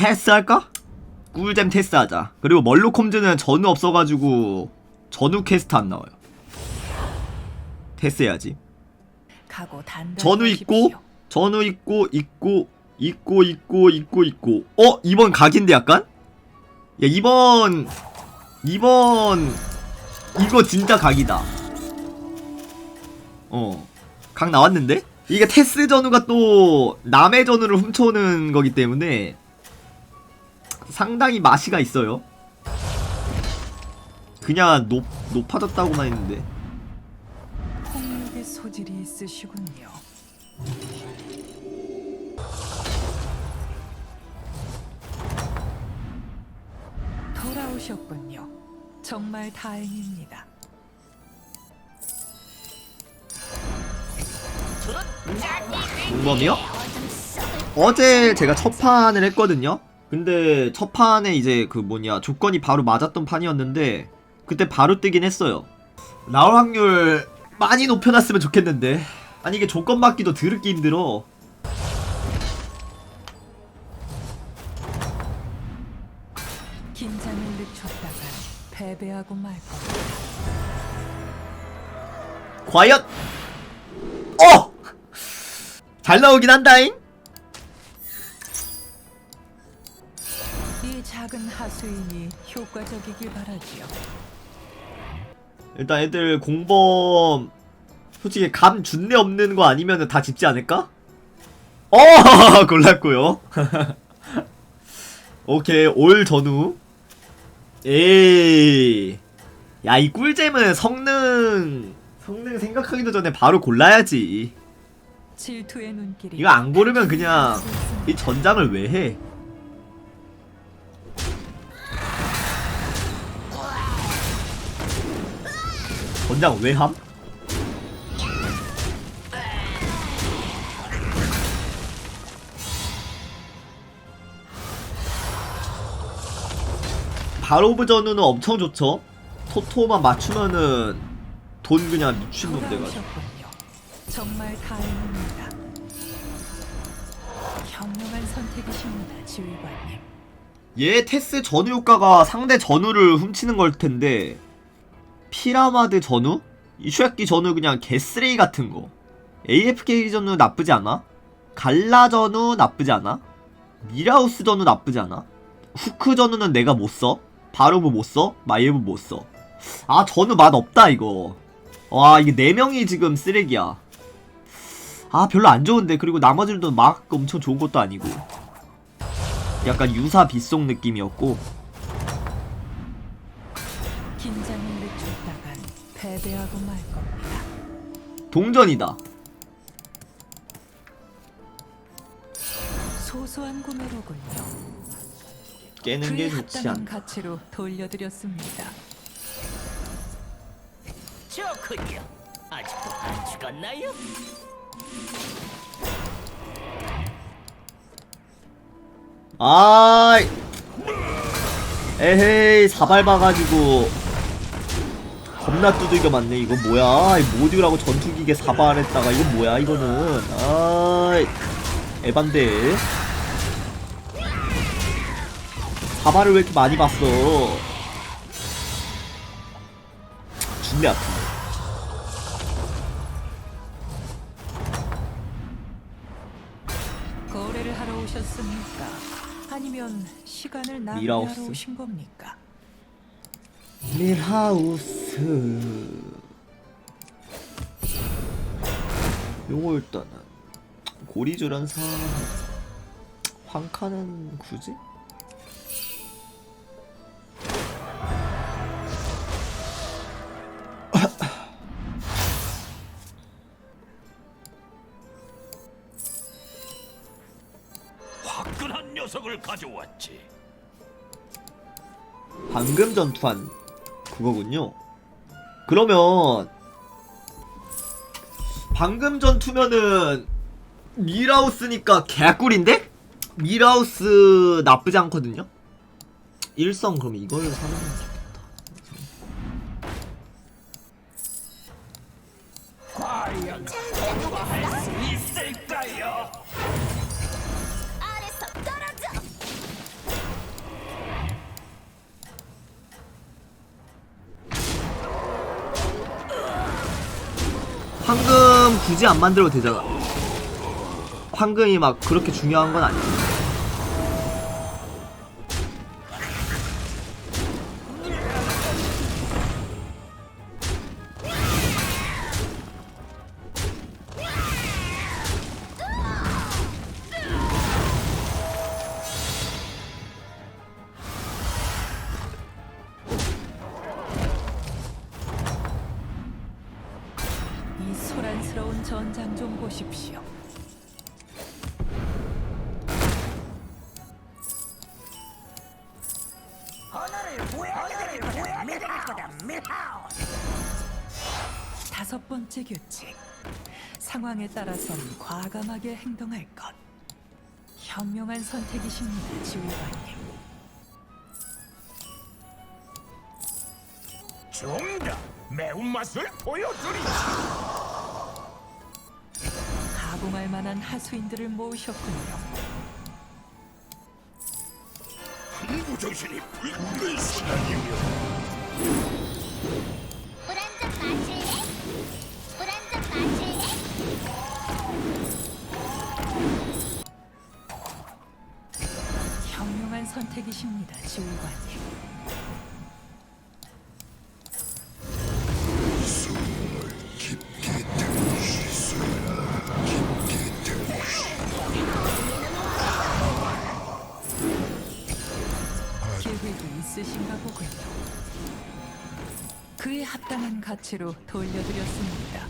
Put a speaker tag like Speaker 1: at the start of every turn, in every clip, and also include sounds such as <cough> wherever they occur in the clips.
Speaker 1: 테스 할까? 꿀잼 테스 하자. 그리고 멀로콤즈는 전우 없어가지고 전우 퀘스트 안 나와요. 테스 해야지.
Speaker 2: 단단히
Speaker 1: 전우 있고. 전우 있고 있고 있고 있고 있고 있고 어 이번 각인데 약간 야 이번 이번 이거 진짜 각이다 어각 나왔는데 이게 테스 전우가 또 남의 전우를 훔쳐오는 거기 때문에 상당히 맛이가 있어요 그냥 높 높아졌다고만 했는데
Speaker 2: 폭력의 소질이 있으시군요. 돌아오셨군요. 정말 다행입니다.
Speaker 1: 공범이요? 어제 제가 첫 판을 했거든요. 근데 첫 판에 이제 그 뭐냐 조건이 바로 맞았던 판이었는데 그때 바로 뜨긴 했어요. 나올 확률 많이 높여놨으면 좋겠는데 아니 이게 조건 맞기도 드럽게 힘들어.
Speaker 2: 긴장을 늦췄다가 패배하고 말 겁니다.
Speaker 1: 과연 어! 잘 나오긴 한다잉.
Speaker 2: 작은 하수인이 효과적이길 바라지요.
Speaker 1: 일단 애들 공범 솔직히 감 준내 없는 거 아니면 다 집지 않을까? 어 <laughs> 골랐고요. <laughs> 오케이 올 전후. 에이 야 이 꿀잼은 성능 성능 생각하기도 전에 바로 골라야지.
Speaker 2: 질투의 눈길이
Speaker 1: 이거 안 고르면 그냥 이 전장을 왜 해? 전장 왜 함? 바로브 전우는 엄청 좋죠. 토토만 맞추면은 돈 그냥 미친놈 돼가지고.
Speaker 2: 정말 다행입니다. 현명한 선택이십니다, 지휘관님.
Speaker 1: 얘 테스 전우 효과가 상대 전우를 훔치는 걸 텐데 피라마드 전우? 이슈야끼 전우 그냥 개쓰레기 같은 거 AFK 전우 나쁘지 않아? 갈라 전우 나쁘지 않아? 미라우스 전우 나쁘지 않아? 후크 전우는 내가 못 써? 바로브 못 써? 마이에브 못 써? 아 전우 맛 없다 이거 와 이게 4명이 지금 쓰레기야 아 별로 안 좋은데 그리고 나머지들도 막 엄청 좋은 것도 아니고 약간 유사 빗속 느낌이었고
Speaker 2: 하고 말 겁니다.
Speaker 1: 동전이다.
Speaker 2: 소소한 구매로군요.
Speaker 1: 깨는 게 좋지
Speaker 2: 합당한
Speaker 1: 않다.
Speaker 2: 가치로 돌려드렸습니다.
Speaker 3: 좋군요. 아직도 안 죽었나요?
Speaker 1: 아이. 에헤이 사발 봐가지고 겁나 두들겨 맞네 이거 뭐야 이 모듈하고 전투기계 사발했다가 이거 뭐야 이거는 아이 에반데 사발을 왜 이렇게 많이 봤어 준비 아프네
Speaker 2: 거래를 하러 오셨습니까? 아니면 시간을 낭비하러
Speaker 1: 미라우스.
Speaker 2: 오신 겁니까?
Speaker 1: 밀하우스 요거 일단은 고리조련사 황카는 굳이?
Speaker 3: 화끈한 녀석을 가져왔지.
Speaker 1: 방금 전투한 그거군요 그러면 방금 전투면은 미라우스니까 개꿀인데? 미라우스 나쁘지 않거든요? 일성 그러면 이걸 사는 게 좋겠다 황금 굳이 안 만들어도 되잖아. 황금이 막 그렇게 중요한 건 아니야.
Speaker 2: 보십시오. 다섯 번째 규칙. 상황에 따라선 과감하게 행동할 것. 현명한 선택이십니다, 지휘관님.
Speaker 4: 정답 매운맛을 보여주리
Speaker 2: 가공할 만한 하수인들을 모으셨군요.
Speaker 4: 한부 정신이 불끈 쏟아지며
Speaker 3: 물 한 잔 마실래? 물 한 잔 마실래?
Speaker 2: 현명한 선택이십니다, 지휘관님. 가치로 돌려드렸습니다.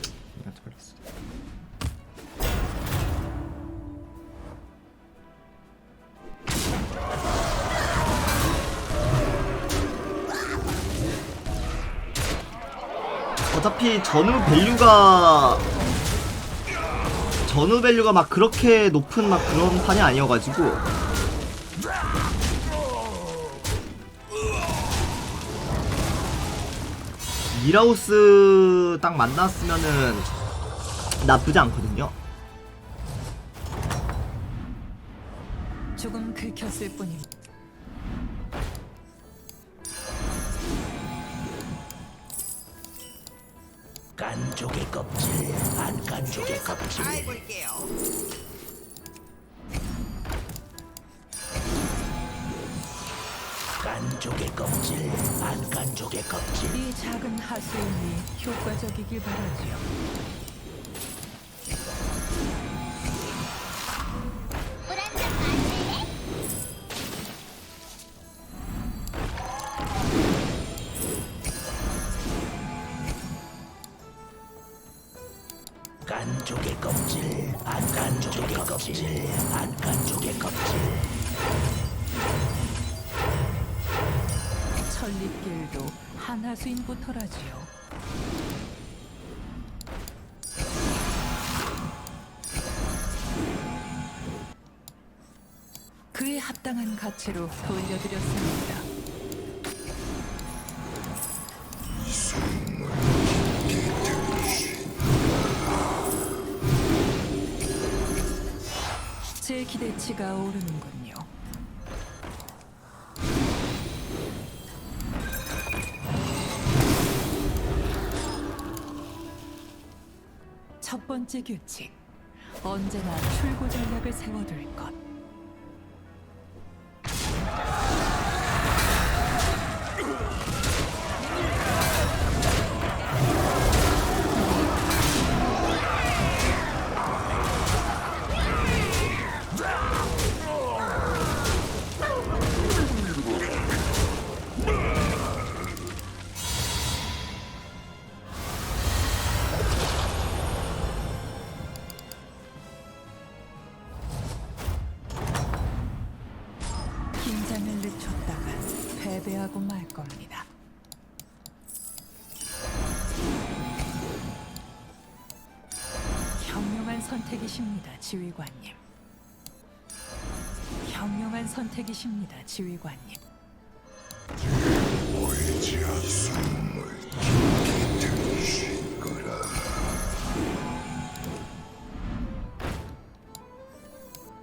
Speaker 1: 어차피 전후 밸류가 전후 밸류가 막 그렇게 높은 막 그런 판이 아니어가지고 미라우스 딱 만났으면은 나쁘지 않거든요.
Speaker 2: 조금 긁혔을 뿐입니다.
Speaker 3: 깐족의 껍질, 안 깐족의 껍질. 깐족의 껍질, 안 깐족의 껍질.
Speaker 2: 이 작은 하수인이 효과적이길 바라지요. 인부터라지요. 그에 합당한 가치로 돌려드렸습니다. 제 기대치가 오르는군 첫 번째 규칙. 언제나 출구 전략을 세워둘 것. 겁니다. 현명한 선택이십니다, 지휘관님. 현명한 선택이십니다, 지휘관님.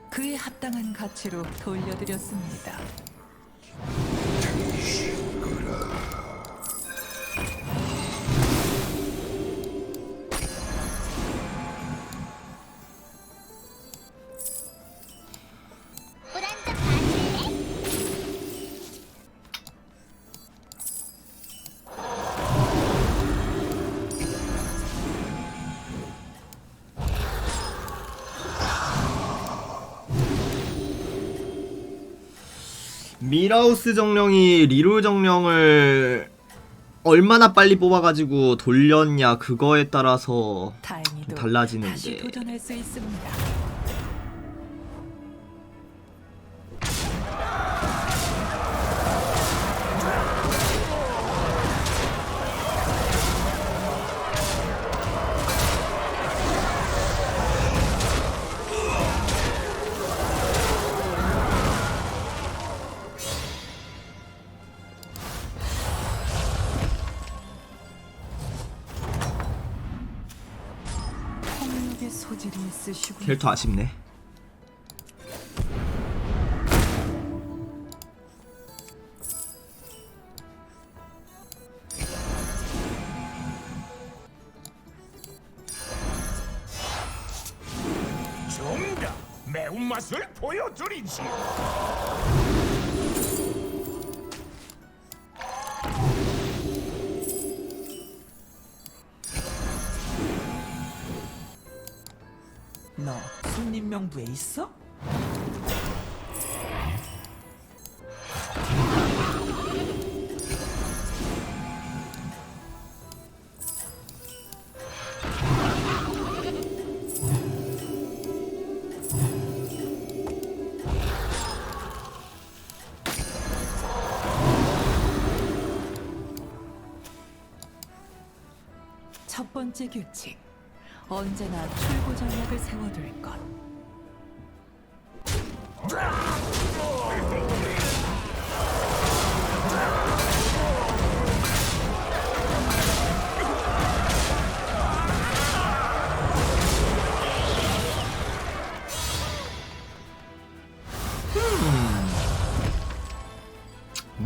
Speaker 2: 그에 합당한 가치로 돌려드렸습니다.
Speaker 1: 미라우스 정령이 리롤 정령을 얼마나 빨리 뽑아가지고 돌렸냐 그거에 따라서
Speaker 2: 다행히도
Speaker 1: 달라지는데.
Speaker 2: 도전할 수 있습니다.
Speaker 1: 캐릭터 아쉽네.
Speaker 4: 정답 매운맛을 보여드리지
Speaker 3: 명부에 있어?
Speaker 2: 첫 번째 규칙. 언제나 출구 전략을 세워둘 것.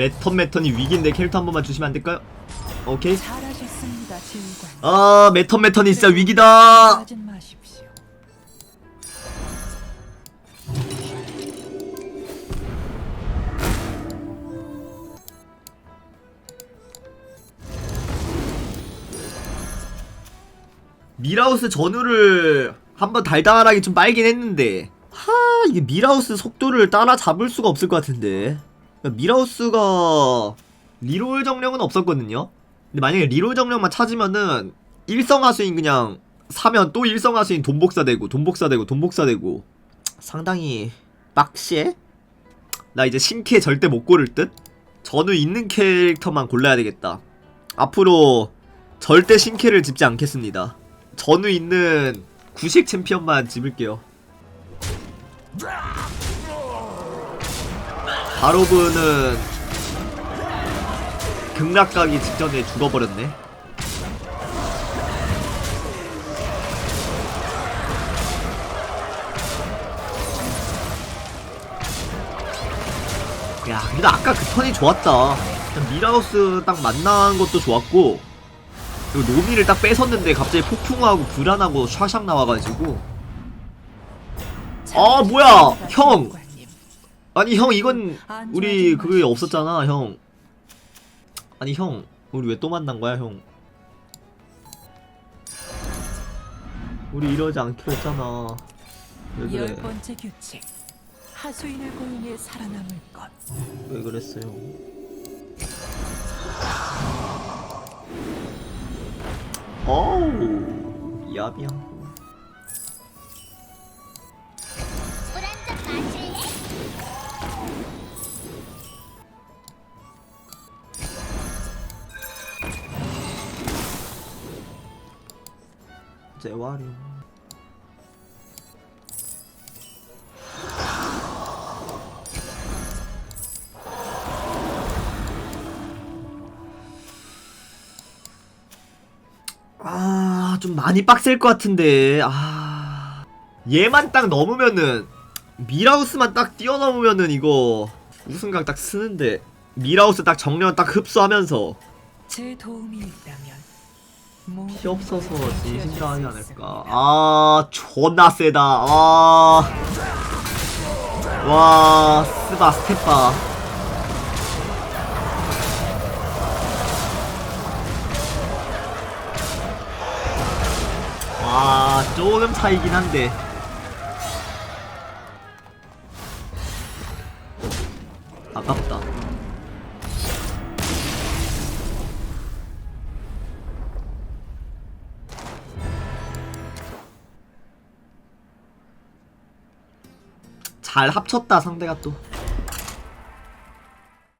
Speaker 1: 매턴 매턴이 위기인데 캐릭터 한 번만 주시면 안 될까요? 오케이.
Speaker 2: 잘하셨습니다.
Speaker 1: 아 매턴 매턴이 진짜 위기다.
Speaker 2: 하진 마십시오.
Speaker 1: 미라우스 전우를 한번 달달하게 좀 빨긴 했는데 하 이게 미라우스 속도를 따라잡을 수가 없을 것 같은데 미라우스가 리롤 정령은 없었거든요 근데 만약에 리롤 정령만 찾으면은 일성하수인 그냥 사면 또 일성하수인 돈복사 되고 돈복사 되고 돈복사 되고 상당히 빡시해? 나 이제 신캐 절대 못 고를 듯? 전우 있는 캐릭터만 골라야 되겠다 앞으로 절대 신캐를 집지 않겠습니다 전우 있는 구식 챔피언만 집을게요. 바로브는 극락 가기 직전에 죽어버렸네. 야, 근데 아까 그 턴이 좋았다. 미라우스 딱 만난 것도 좋았고, 그리고 노미를 딱 뺏었는데 갑자기 폭풍하고 불안하고 샤샥 나와가지고 아, 뭐야! 형! 아니 형 이건 우리 그게 없었잖아 형. 아니 형 우리 왜 또 만난 거야 형? 우리 이러지 않기로 했잖아.
Speaker 2: 왜열
Speaker 1: 그래?
Speaker 2: 번째 규칙. 하수인을 고용해 살아남을 것.
Speaker 1: 왜 그랬어요? 어우 야비야 좀 많이 빡셀 것 같은데. 아. 얘만 딱 넘으면은 미라우스만 딱 뛰어넘으면은 이거 우승각 딱 쓰는데 미라우스 딱 정면 딱 흡수하면서
Speaker 2: 제 도움이 있다면
Speaker 1: 피 없어서
Speaker 2: 지어줄 수
Speaker 1: 않을까. 아, 존나 세다. 아. 와, 스바 스텝바. 조금 차이긴 한데. 아깝다. 잘 합쳤다 상대가 또.